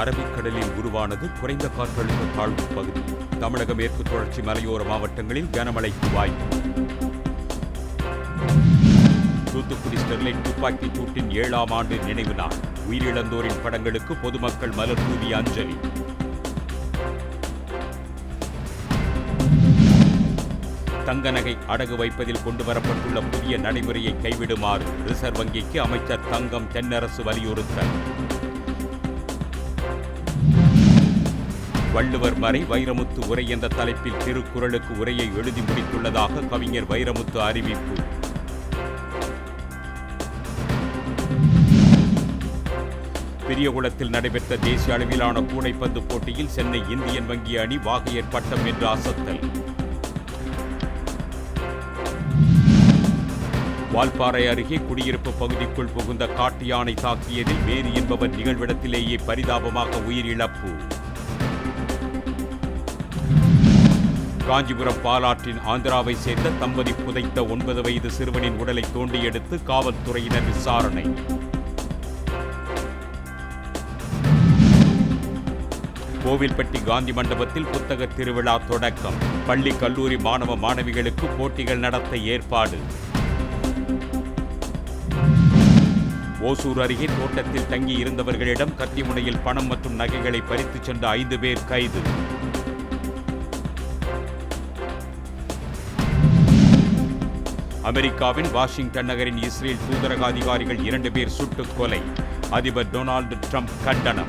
அரபிக்கடலில் உருவானது குறைந்த காற்றழுத்த தாழ்வு பகுதி. தமிழக மேற்கு தொடர்ச்சி மலையோர மாவட்டங்களில் கனமழைக்கு வாய்ப்பு தூத்துக்குடி ஸ்டெர்லைட் துப்பாக்கி சூட்டின் ஏழாம் ஆண்டு நினைவு நாள். உயிரிழந்தோரின் படங்களுக்கு பொதுமக்கள் மலர் தூவி அஞ்சலி. தங்க நகை அடகு வைப்பதில் கொண்டு வரப்பட்டுள்ள புதிய நடைமுறையை கைவிடுமாறு ரிசர்வ் வங்கிக்கு அமைச்சர் தங்கம் தென்னரசு வலியுறுத்தல். வள்ளுவர் மறை வைரமுத்து உரை என்ற தலைப்பில் திருக்குறளுக்கு உரையை எழுதி முடித்துள்ளதாக கவிஞர் வைரமுத்து அறிவிப்பு. பெரியகுளத்தில் நடைபெற்ற தேசிய அளவிலான கூடைப்பந்து போட்டியில் சென்னை இந்தியன் வங்கி அணி வாகையர் பட்டம் என்று அசத்தல். வால்பாறை அருகே குடியிருப்பு பகுதிக்குள் புகுந்த காட்டு யானை தாக்கியதில் வேறு என்பவர் நிகழ்விடத்திலேயே பரிதாபமாக உயிரிழப்பு. காஞ்சிபுரம் பாலாற்றின் ஆந்திராவை சேர்ந்த தம்பதி புதைத்த ஒன்பது வயது சிறுவனின் உடலை தோண்டி எடுத்து காவல்துறையினர் விசாரணை. கோவில்பட்டி காந்தி மண்டபத்தில் புத்தக திருவிழா தொடக்கம். பள்ளி கல்லூரி மாணவ மாணவிகளுக்கு போட்டிகள் நடத்த ஏற்பாடு. ஓசூர் அருகே தோட்டத்தில் தங்கி இருந்தவர்களிடம் கத்திமுனையில் பணம் மற்றும் நகைகளை பறித்துச் சென்ற ஐந்து பேர் கைது. அமெரிக்காவின் வாஷிங்டன் நகரின் இஸ்ரேல் தூதரக அதிகாரிகள் இரண்டு பேர் சுட்டுக் கொலை. அதிபர் டொனால்டு ட்ரம்ப் கண்டனம்.